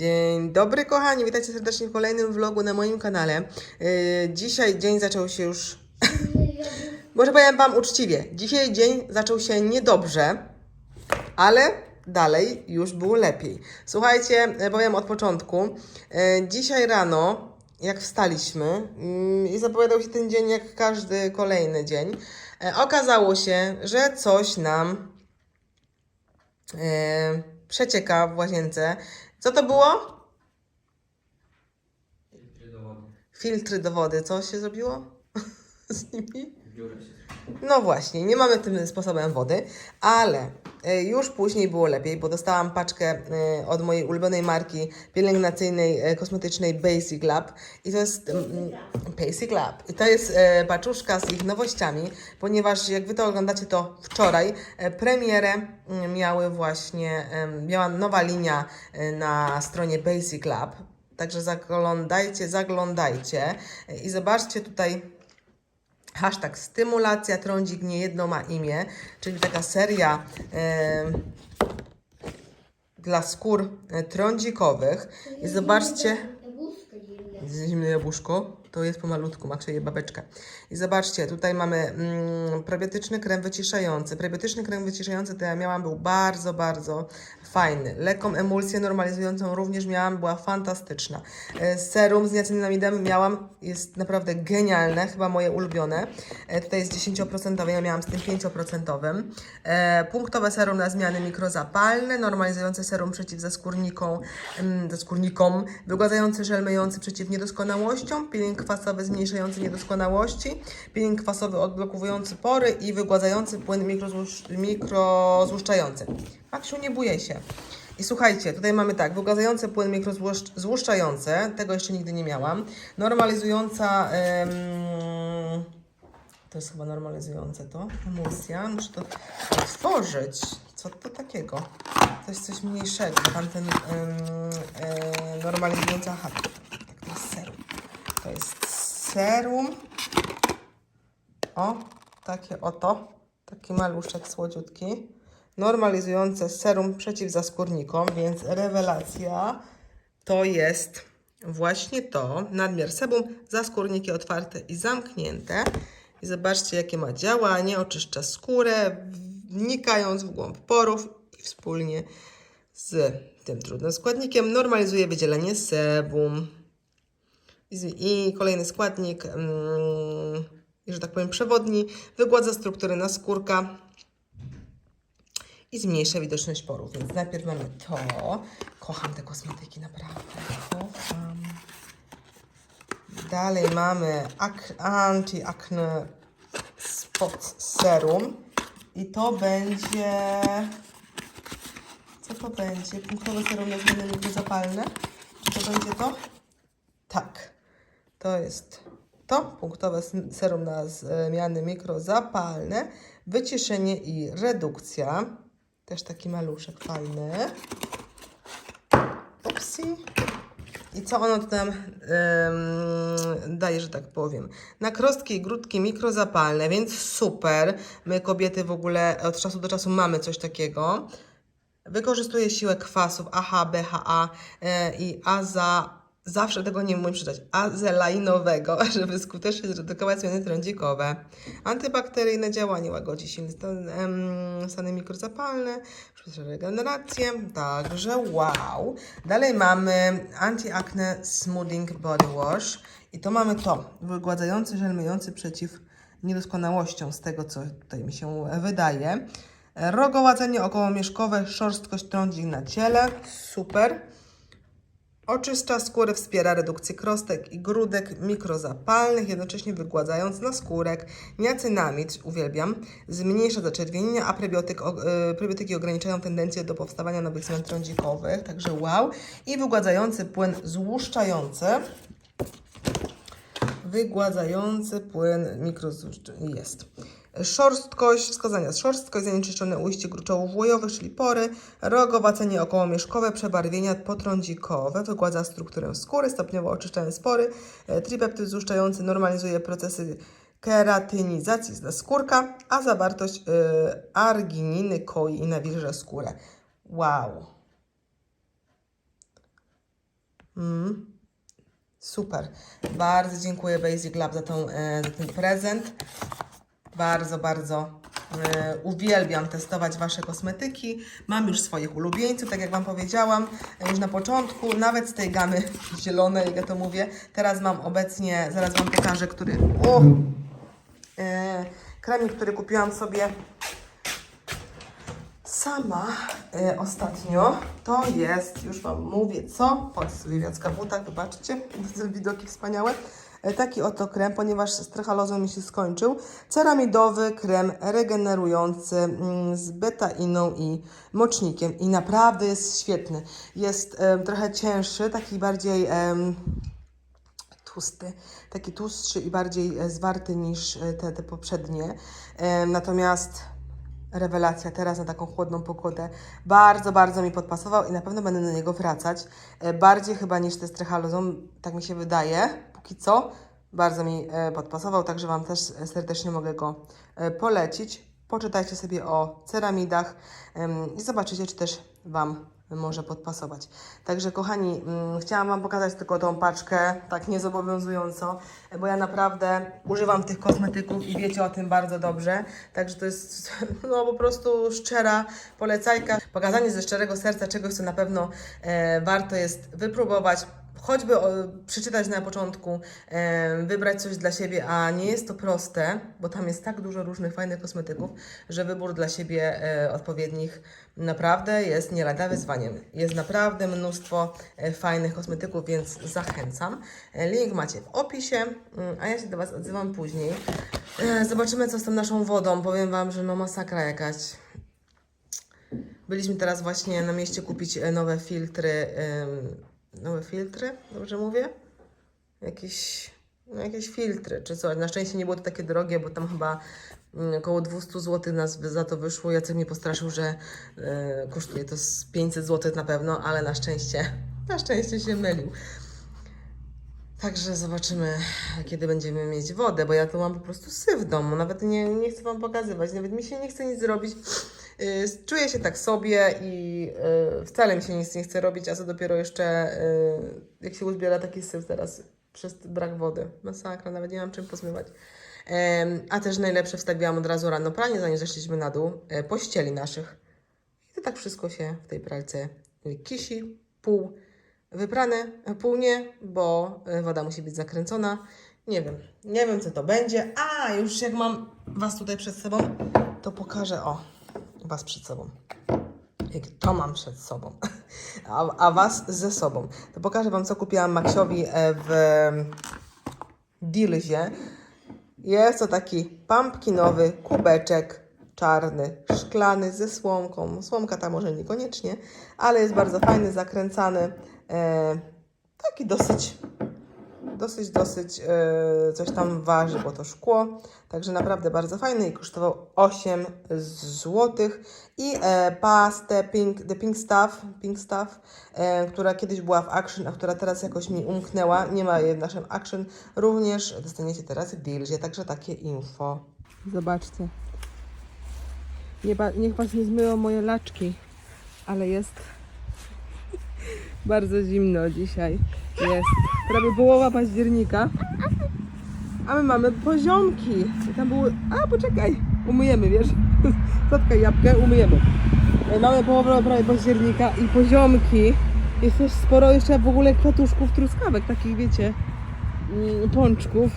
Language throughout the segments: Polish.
Dzień dobry kochani, witajcie serdecznie w kolejnym vlogu na moim kanale. Yy, dzisiaj dzień zaczął się już, może powiem Wam uczciwie, dzisiaj dzień zaczął się niedobrze, ale dalej już było lepiej. Słuchajcie, yy, powiem od początku. Yy, Dzisiaj rano, jak wstaliśmy yy, i zapowiadał się ten dzień jak każdy kolejny dzień, okazało się, że coś nam przecieka w łazience. Co to było? Filtry do wody. Filtry do wody. Co się zrobiło z nimi? No właśnie, nie mamy tym sposobem wody, ale już później było lepiej, bo dostałam paczkę e, od mojej ulubionej marki pielęgnacyjnej, e, kosmetycznej Basic Lab. I to jest mm, Basic Lab. I to jest e, paczuszka z ich nowościami, ponieważ jak Wy to oglądacie to wczoraj, e, premierę mm, miały właśnie, miała nowa linia e, na stronie Basic Lab, także zaglądajcie, zaglądajcie. E, i zobaczcie tutaj Hashtag stymulacja trądzik niejedno ma imię, czyli taka seria dla skór e, trądzikowych. I zobaczcie, zimne jabłuszko, to jest pomalutku, ma je babeczka. I zobaczcie, tutaj mamy mm, krem wyciszający. Prebiotyczny krem wyciszający to ja miałam, był bardzo, bardzo fajny. Lekką emulsję normalizującą również miałam, była fantastyczna. E, Serum z niacinamidem miałam, jest naprawdę genialne, chyba moje ulubione. E, Tutaj jest 10%, ja miałam z tym 5%. E, Punktowe serum na zmiany mikrozapalne, normalizujące serum przeciw zaskórnikom, em, zaskórnikom, wygładzający żel myjący przeciw niedoskonałościom, peeling kwasowy zmniejszający niedoskonałości, peeling kwasowy odblokowujący pory i wygładzający płyn mikrozłusz- mikrozłuszczający. Maksiu, nie bujaj się. I słuchajcie, tutaj mamy tak, wygładzający płyn mikrozłuszczający, tego jeszcze nigdy nie miałam, normalizująca, em, to jest chyba normalizujące to, emulsja, muszę to otworzyć, co to takiego? To jest coś mniejszego, tamten em, e, normalizująca, aha, to jest serum, to jest serum, o, takie oto, taki maluszek słodziutki, normalizujące serum przeciwzaskórnikom, więc rewelacja. To jest właśnie to, nadmiar sebum, zaskórniki otwarte i zamknięte. I zobaczcie, jakie ma działanie, oczyszcza skórę, wnikając w głąb porów i wspólnie z tym trudnym składnikiem normalizuje wydzielenie sebum. I, kolejny składnik, mm, że tak powiem, przewodni, wygładza struktury naskórka i zmniejsza widoczność porów. Więc najpierw mamy to. Kocham te kosmetyki, naprawdę. Kocham. Dalej mamy anti-acne spot serum. I to będzie... Co to będzie? Punktowe serum na zmiany zapalne? Czy to będzie to? Tak. To jest to. Punktowe serum na zmiany mikrozapalne. Wyciszenie i redukcja. Też taki maluszek fajny. Upsi. I co ono tam em, daje, że tak powiem? Nakrostki i grudki mikrozapalne, więc super. My kobiety w ogóle od czasu do czasu mamy coś takiego. Wykorzystuje siłę kwasów AHA, BHA e, i AZA, zawsze tego nie umiem przeczytać, azelainowego, żeby skutecznie zredukować zmiany trądzikowe. Antybakteryjne działanie łagodzi silne stany mikrozapalne, regenerację, także wow. Dalej mamy Anti-Acne Smoothing Body Wash i to mamy to, wygładzający żel myjący przeciw niedoskonałościom z tego, co tutaj mi się wydaje. Rogoładzenie okołomieszkowe, szorstkość trądzik na ciele, super. Oczyszcza skórę, wspiera redukcję krostek i grudek mikrozapalnych, jednocześnie wygładzając naskórek. Niacynamid, uwielbiam, zmniejsza zaczerwienienia, a prebiotyk, y, prebiotyki ograniczają tendencję do powstawania nowych zmian trądzikowych, także wow. I wygładzający płyn złuszczający, wygładzający płyn mikrozłuszczający jest. Szorstkość, wskazania szorstkość, zanieczyszczone ujście gruczołów łojowych, czyli pory, rogowacenie okołomieszkowe, przebarwienia potrądzikowe, wygładza strukturę skóry, stopniowo oczyszczając spory, e, tripeptyd złuszczający normalizuje procesy keratynizacji z skórka, a zawartość y, argininy koi i nawilża skórę. Wow! Mm. Super. Bardzo dziękuję Basic Lab za, tą, e, za ten prezent. Bardzo, bardzo e, uwielbiam testować Wasze kosmetyki. Mam już swoich ulubieńców, tak jak Wam powiedziałam e, już na początku, nawet z tej gamy zielonej, jak ja to mówię. Teraz mam obecnie, zaraz Wam pokażę, który... O! E, kremik, który kupiłam sobie sama ostatnio, to jest, już Wam mówię co, pod Wiwiacka buta, wybaczcie, te widoki wspaniałe. E, taki oto krem, ponieważ strechalozą mi się skończył. Ceramidowy krem regenerujący mm, z betainą i mocznikiem i naprawdę jest świetny. Jest em, trochę cięższy, taki bardziej... em, tłusty, taki tłustszy i bardziej e, zwarty niż e, te, te poprzednie. E, Natomiast rewelacja teraz na taką chłodną pogodę bardzo, bardzo mi podpasował i na pewno będę do niego wracać. E, Bardziej chyba niż te strechalozą, tak mi się wydaje, póki co. Bardzo mi e, podpasował, także Wam też serdecznie mogę go e, polecić. Poczytajcie sobie o ceramidach i zobaczycie, czy też Wam może podpasować. Także kochani, mm, chciałam Wam pokazać tylko tą paczkę, tak niezobowiązująco, bo ja naprawdę używam tych kosmetyków i wiecie o tym bardzo dobrze. Także to jest no po prostu szczera polecajka. Pokazanie ze szczerego serca czegoś, co na pewno e, warto jest wypróbować. Choćby przeczytać na początku, wybrać coś dla siebie, a nie jest to proste, bo tam jest tak dużo różnych fajnych kosmetyków, że wybór dla siebie e, odpowiednich naprawdę jest nie lada wyzwaniem. Jest naprawdę mnóstwo e, fajnych kosmetyków, więc zachęcam. E, link macie w opisie, mm, a ja się do Was odzywam później. Zobaczymy, co z tą naszą wodą. Powiem Wam, że no masakra jakaś. Byliśmy teraz właśnie na mieście kupić nowe filtry. Nowe filtry, dobrze mówię? Jakieś, no jakieś filtry czy coś. Na szczęście nie było to takie drogie, bo tam chyba mm, około 200 zł nas za to wyszło. Jacek mnie postraszył, że e, kosztuje to z 500 zł na pewno, ale na szczęście, na szczęście się mylił. Także zobaczymy, kiedy będziemy mieć wodę, bo ja tu mam po prostu syf w domu. Nawet nie, nie chcę Wam pokazywać, nawet mi się nie chce nic zrobić. Yy, Czuję się tak sobie i yy, wcale mi się nic nie chce robić, a co dopiero jeszcze, yy, jak się uzbiera taki syf teraz przez brak wody. Masakra, nawet nie mam czym pozmywać. A też najlepsze wstawiłam od razu rano pranie, zanim zeszliśmy na dół, e, pościeli naszych. I to tak wszystko się w tej pralce kisi, pół wyprane, pół nie, bo e, woda musi być zakręcona. Nie wiem, nie wiem co to będzie. A, już jak mam Was tutaj przed sobą, to pokażę, o, Was przed sobą. Jak to mam przed sobą, a, a Was ze sobą. To pokażę Wam, co kupiłam Maxiowi e, w Dilzie. Jest to taki pumpkinowy kubeczek czarny, szklany ze słomką. Słomka ta może niekoniecznie, ale jest bardzo fajny, zakręcany. E, taki dosyć, dosyć, dosyć e, coś tam waży, bo to szkło. Także naprawdę bardzo fajny i kosztował 8 zł. I e, pastę pink, The Pink Stuff, pink stuff e, która kiedyś była w Action, a która teraz jakoś mi umknęła. Nie ma jej w naszym Action. Również dostaniecie teraz w Dealsie, także takie info. Zobaczcie. Nie niech Was nie zmyją moje laczki, ale jest bardzo zimno dzisiaj. Jest prawie połowa października, a my mamy poziomki. I tam były... A, poczekaj, umyjemy, wiesz? Zatkaj jabłkę, umyjemy. E, Mamy połowę prawie października i poziomki. Jest też sporo jeszcze w ogóle kwiatuszków, truskawek, takich wiecie, mm, pączków.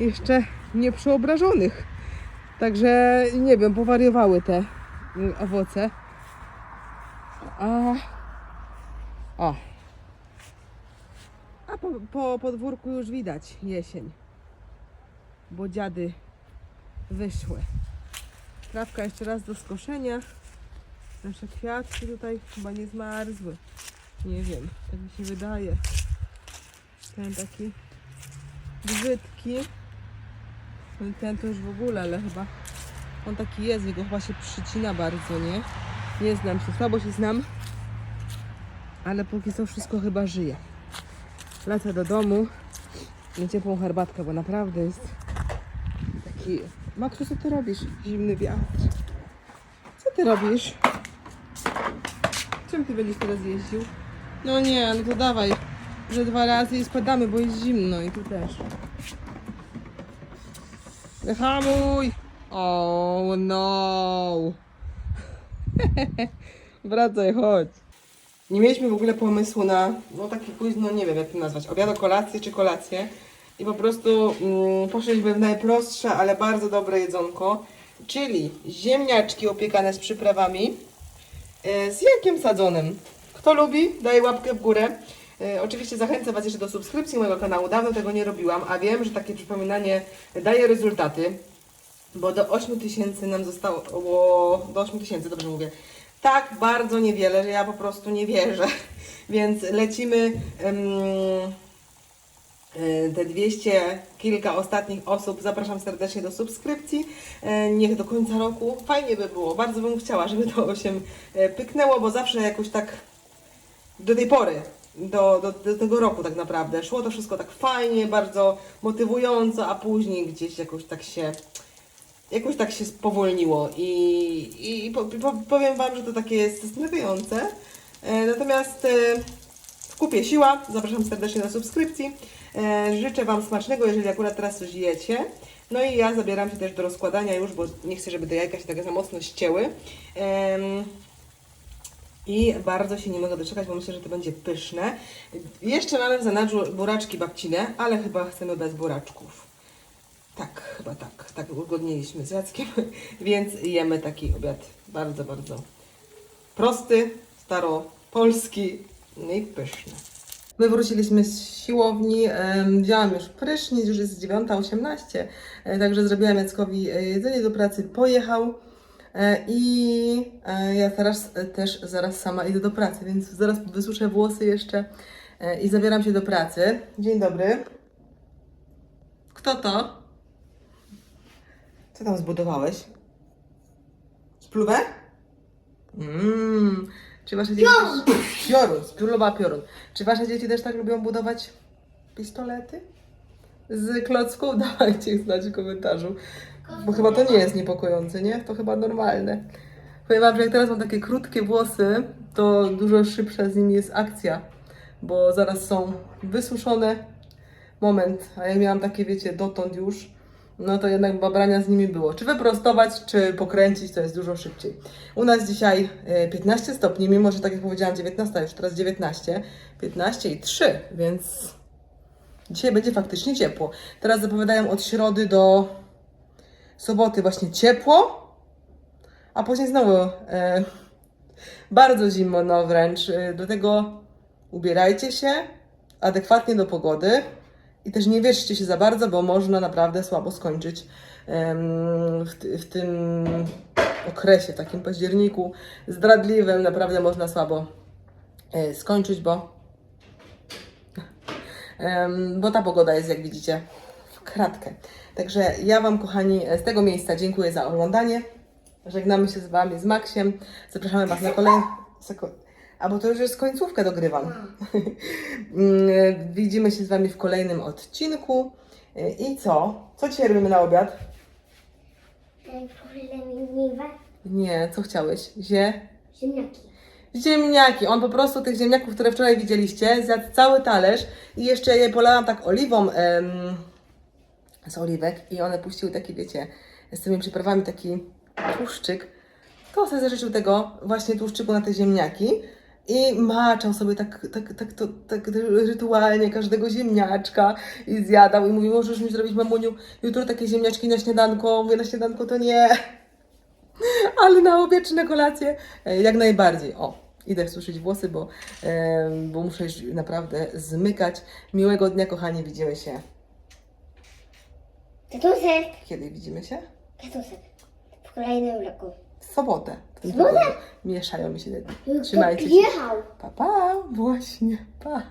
Jeszcze nie przeobrażonych. Także nie wiem, powariowały te mm, owoce. A, o. A po, po podwórku już widać jesień. Bo dziady wyszły. Trawka jeszcze raz do skoszenia. Nasze kwiatki tutaj chyba nie zmarzły. Nie wiem, tak mi się wydaje. Ten taki brzydki. Ten, ten to już w ogóle, ale chyba on taki jest, jego chyba się przycina bardzo, nie? Nie znam się, słabo się znam, ale póki co wszystko chyba żyje. Lecę do domu na ciepłą herbatkę, bo naprawdę jest taki... Maksu, co ty robisz? Zimny wiatr. Co ty robisz? Czym ty będziesz teraz jeździł? No nie, no to dawaj. że dwa razy i spadamy, bo jest zimno i tu też. Wyhamuj! Oh no! Wracaj, chodź. Nie mieliśmy w ogóle pomysłu na, no taki późno, nie wiem jak to nazwać, obiad, kolację czy kolację. I po prostu mm, poszliśmy w najprostsze, ale bardzo dobre jedzonko, czyli ziemniaczki opiekane z przyprawami e, z jajkiem sadzonym. Kto lubi, daje łapkę w górę. E, Oczywiście zachęcam Was jeszcze do subskrypcji mojego kanału. Dawno tego nie robiłam, a wiem, że takie przypominanie daje rezultaty, bo do 8 tysięcy nam zostało, o, do 8 tysięcy, dobrze mówię, tak bardzo niewiele, że ja po prostu nie wierzę. Więc lecimy e, te 200 kilka ostatnich osób. Zapraszam serdecznie do subskrypcji. E, Niech do końca roku. Fajnie by było. Bardzo bym chciała, żeby to 8 e, pyknęło, bo zawsze jakoś tak do tej pory, do, do, do tego roku tak naprawdę, szło to wszystko tak fajnie, bardzo motywująco, a później gdzieś jakoś tak się jakoś tak się spowolniło i, i po, po, powiem Wam, że to takie jest zastanawiające. E, natomiast e, w kupie siła, zapraszam serdecznie do subskrypcji. E, życzę Wam smacznego, jeżeli akurat teraz coś jecie. No i ja zabieram się też do rozkładania już, bo nie chcę, żeby te jajka się tak za mocno ścięły. Em, i bardzo się nie mogę doczekać, bo myślę, że to będzie pyszne. Jeszcze mamy w zanadrzu buraczki babcine, ale chyba chcemy bez buraczków. Tak, chyba tak. Tak uzgodniliśmy z Jackiem, więc jemy taki obiad bardzo, bardzo prosty, staropolski no i pyszny. My wróciliśmy z siłowni, em, wzięłam już prysznic, już jest 9.18, e, także zrobiłam Jackowi e, jedzenie do pracy, pojechał e, i ja teraz też zaraz sama idę do pracy, więc zaraz wysuszę włosy jeszcze i zabieram się do pracy. Dzień dobry. Kto to? Co tam zbudowałeś? Spluwę? Mmm. Czy wasze dzieci też... Piorun, spluwa piorun. Czy wasze dzieci też tak lubią budować pistolety? Z klocków? Dawajcie znać w komentarzu. Bo chyba to nie jest niepokojące, nie? To chyba normalne. Powiem wam, że jak teraz mam takie krótkie włosy, to dużo szybsza z nimi jest akcja. Bo zaraz są wysuszone. Moment, a ja miałam takie, wiecie, dotąd już no to jednak babrania z nimi było. Czy wyprostować, czy pokręcić, to jest dużo szybciej. U nas dzisiaj e, 15 stopni, mimo że tak jak powiedziałam 19, a już teraz 19, 15 i 3, więc dzisiaj będzie faktycznie ciepło. Teraz zapowiadają od środy do soboty właśnie ciepło, a później znowu e, bardzo zimno no wręcz. E, Do tego ubierajcie się adekwatnie do pogody. I też nie wierzcie się za bardzo, bo można naprawdę słabo skończyć w, w tym okresie, w takim październiku zdradliwym. Naprawdę można słabo e, skończyć, bo, bo ta pogoda jest, jak widzicie, w kratkę. Także ja Wam, kochani, z tego miejsca dziękuję za oglądanie. Żegnamy się z Wami, z Maksiem. Zapraszamy Was na kolejny. A bo to już jest końcówkę dogrywam. Mm, Widzimy się z Wami w kolejnym odcinku. Y, I co? Co dzisiaj robimy na obiad? Nie, co chciałeś? Zie? ziemniaki. Ziemniaki. On po prostu tych ziemniaków, które wczoraj widzieliście, zjadł cały talerz i jeszcze je polałam tak oliwą em, z oliwek i one puściły taki, wiecie, z tymi przyprawami taki tłuszczyk. To sobie zażyczył tego właśnie tłuszczyku na te ziemniaki i maczał sobie tak, tak, tak, to, tak rytualnie każdego ziemniaczka i zjadał i mówił, możesz mi zrobić mamuniu jutro takie ziemniaczki na śniadanko. Mówię, na śniadanko to nie. Ale na obiad czy na kolację? E, Jak najbardziej. O, idę suszyć włosy, bo, bo muszę już naprawdę zmykać. Miłego dnia, kochani. Widzimy się. Tatusek. Kiedy widzimy się? Tatusek. W kolejnym roku. W sobotę. W tym tygodniu. Mieszają mi się te dni. Trzymajcie się. Jechał. Pa, pa. Właśnie. Pa.